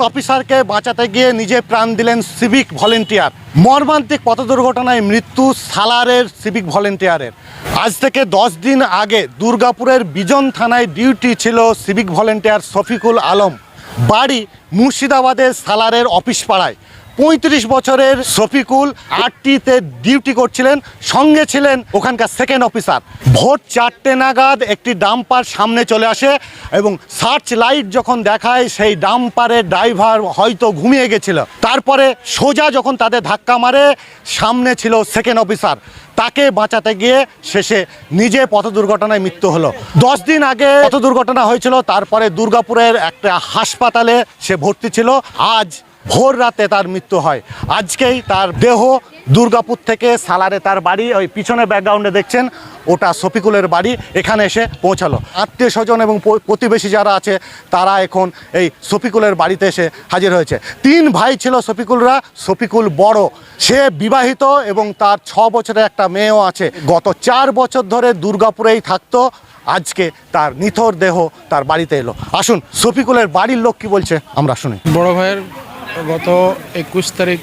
অফিসারকে বাঁচাতে গিয়ে নিজে প্রাণ দিলেন সিভিক ভলেন্টিয়ার মর্মান্তিক পথ দুর্ঘটনায় মৃত্যু সালারের সিভিক ভলেন্টিয়ারের আজ থেকে দশ দিন আগে দুর্গাপুরের বিজন থানায় ডিউটি ছিল সিভিক ভলেন্টিয়ার শফিকুল আলম। বাড়ি মুর্শিদাবাদের সালারের অফিস পাড়ায়। পঁয়ত্রিশ বছরের শফিকুল আটটিতে ডিউটি করছিলেন, সঙ্গে ছিলেন ওখানকার সেকেন্ড অফিসার ভোর চারটে নাগাদ একটি ডাম্পার সামনে চলে আসে এবং সার্চ লাইট যখন দেখায়, সেই ডাম্পারের ড্রাইভার হয়তো ঘুমিয়ে গেছিল। তারপরে সোজা যখন তাদের ধাক্কা মারে, সামনে ছিল সেকেন্ড অফিসার তাকে বাঁচাতে গিয়ে শেষে নিজে পথ দুর্ঘটনায় মৃত্যু হলো। দশ দিন আগে পথ দুর্ঘটনা হয়েছিল, তারপরে দুর্গাপুরের একটা হাসপাতালে সে ভর্তি ছিল। আজ ভোর রাতে তার মৃত্যু হয়। আজকেই তার দেহ দুর্গাপুর থেকে সালারে তার বাড়ি, ওই পিছনে ব্যাকগ্রাউন্ডে দেখছেন, ওটা শফিকুলের বাড়ি, এখানে এসে পৌঁছালো। আত্মীয় স্বজন এবং প্রতিবেশী যারা আছে, তারা এখন এই শফিকুলের বাড়িতে এসে হাজির হয়েছে। তিন ভাই ছিল শফিকুলরা, শফিকুল বড়। সে বিবাহিত এবং তার ছ বছরের একটা মেয়েও আছে। গত চার বছর ধরে দুর্গাপুরেই থাকতো। আজকে তার নিথর দেহ তার বাড়িতে এলো। আসুন, শফিকুলের বাড়ির লোক কি বলছে? আমরা শুনি। বড় ভাইয়ের গত একুশ তারিখ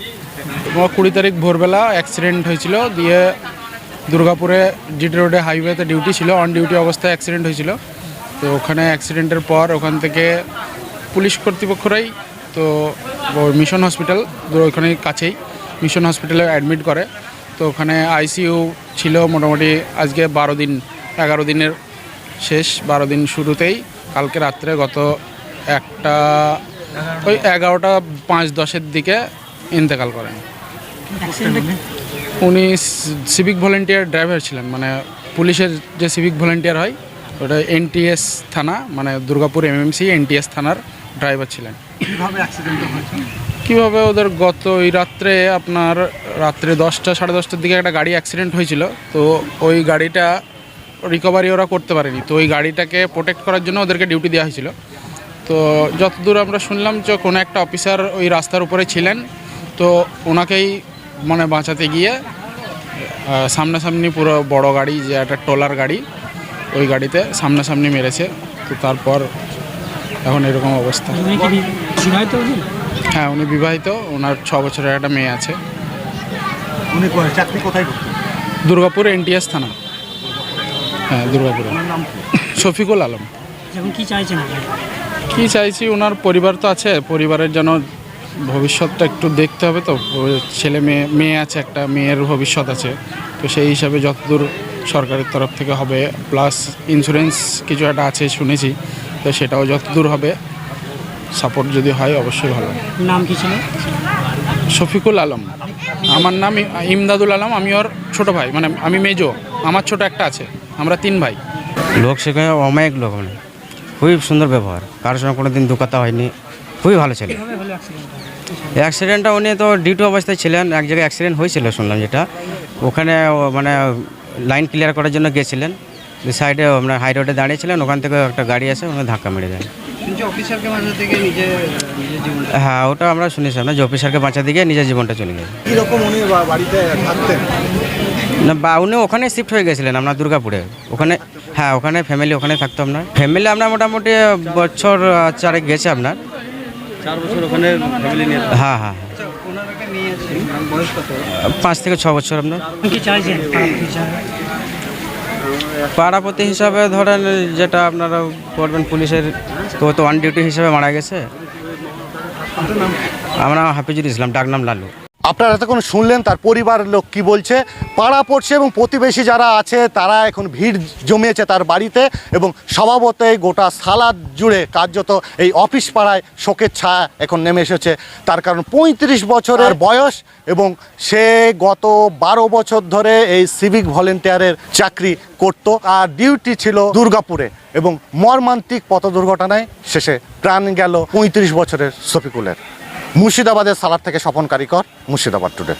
কুড়ি তারিখ ভোরবেলা অ্যাক্সিডেন্ট হয়েছিল। দিয়ে দুর্গাপুরে জিটি রোডে হাইওয়েতে ডিউটি ছিল অন ডিউটি অবস্থায় অ্যাক্সিডেন্ট হয়েছিল। তো ওখানে অ্যাক্সিডেন্টের পর ওখান থেকে পুলিশ কর্তৃপক্ষরাই, তো মিশন হসপিটাল ওইখানে কাছেই মিশন হসপিটালে অ্যাডমিট করে। তো ওখানে আইসিইউ ছিল মোটামুটি আজকে বারো দিন, এগারো দিনের শেষ, বারো দিন শুরুতেই। কালকে রাত্রে গত একটা ওই এগারোটা পাঁচ দশের দিকে ইন্তেকাল করেন। উনি সিভিক ভলেন্টিয়ার ড্রাইভার ছিলেন মানে পুলিশের যে সিভিক ভলেন্টিয়ার হয় ওটা এনটিএস থানা মানে দুর্গাপুর এমএমসি এনটিএস থানার ড্রাইভার ছিলেন। কীভাবে ওদের গত ওই রাত্রে আপনার রাত্রে দশটা সাড়ে দশটার দিকে একটা গাড়ি অ্যাক্সিডেন্ট হয়েছিল তো ওই গাড়িটা রিকভারি ওরা করতে পারেনি তো ওই গাড়িটাকে প্রোটেক্ট করার জন্য ওদেরকে ডিউটি দেওয়া হয়েছিল। তো যতদূর আমরা শুনলাম যে কোনো একটা অফিসার ওই রাস্তার উপরে ছিলেন তো ওনাকেই মানে বাঁচাতে গিয়ে সামনাসামনি পুরো বড় গাড়ি যে একটা ট্রলার গাড়ি ওই গাড়িতে সামনাসামনি মেরেছে। তো তারপর এখন এরকম অবস্থা। উনি কি বি- বিবাহিত উনি? হ্যাঁ উনি বিবাহিত ওনার ছ বছরের একটা মেয়ে আছে। উনি চাকরি কোথায় দুর্গাপুর এনটিএস থানা। হ্যাঁ দুর্গাপুরে। শফিকুল আলম। এখন কি চাইছেন? কি চাইছি ওনার পরিবার তো আছে পরিবারের যেন ভবিষ্যৎটা একটু দেখতে হবে তো। ছেলে মেয়ে মেয়ে আছে একটা মেয়ের ভবিষ্যৎ আছে। তো সেই হিসাবে যতদূর সরকারের তরফ থেকে হবে প্লাস ইন্স্যুরেন্স কিছু একটা আছে শুনেছি তো সেটাও যতদূর হবে সাপোর্ট যদি হয় অবশ্যই ভালো। নাম কি ছিল? শফিকুল আলম। আমার নাম ই- ইমদাদুল আলম আমি ওর ছোট ভাই মানে আমি মেজো আমার ছোট একটা আছে আমরা তিন ভাই। লোক সেখানে অমায়িক লোক মানে? খুবই সুন্দর ব্যবহার। কারোর সঙ্গে কোনো দিন দুকাতা হয়নি। খুবই ভালো ছেলে। অ্যাক্সিডেন্টটা অ্যাক্সিডেন্টটা উনি তো ডিউটি অবস্থায় ছিলেন। এক জায়গায় অ্যাক্সিডেন্ট হয়েছিল শুনলাম যেটা। ওখানে মানে লাইন ক্লিয়ার করার জন্য গেছিলেন সাইডে আপনার হাই রোডে দাঁড়িয়েছিলেন। ওখান থেকে একটা গাড়ি আসে ওখানে ধাক্কা মেরে দেয় হ্যাঁ ওটা আমরা শুনেছি না যে অফিসারকে বাঁচাতে গিয়ে নিজের জীবনটা চলে গেছে। উনি বা- বাড়িতে থাকতেন? না বা উনি ওখানে শিফট হয়ে গেছিলেন আপনার দুর্গাপুরে। ওখানে হ্যাঁ ওখানে ফ্যামিলি ওখানে থাকতো আপনার। ফ্যামিলি আপনার মোটামুটি বছর চারেক গেছে আপনার। চার বছর ওখানে ফ্যামিলি নিয়ে হ্যাঁ হ্যাঁ বয়স কত? পাঁচ থেকে ছ বছর আপনার। কি চাইছেন? পাড়াপতি হিসাবে ধরেন যেটা আপনারা করবেন পুলিশের তো তো অন ডিউটি হিসাবে মারা গেছে। আমরা হাফিজুল ইসলাম ডাকনাম লালু। আপনারা এতক্ষণ শুনলেন তার পরিবার লোক কি বলছে, পাড়া পড়ছে এবং প্রতিবেশী যারা আছে তারা এখন ভিড় জমিয়েছে তার বাড়িতে এবং স্বভাবতই গোটা সালাদ জুড়ে কার্যত এই অফিস পাড়ায় শোকের ছায়া এখন নেমে এসেছে। তার কারণ পঁয়ত্রিশ বছরের বয়স এবং সে গত বারো বছর ধরে এই সিভিক ভলেন্টিয়ারের চাকরি করত আর ডিউটি ছিল দুর্গাপুরে এবং মর্মান্তিক পথ দুর্ঘটনায় শেষে প্রাণ গেল পঁয়ত্রিশ বছরের শফিকুলের। মুর্শিদাবাদের সালার থেকে স্বপন কারিকর মুর্শিদাবাদ টুডে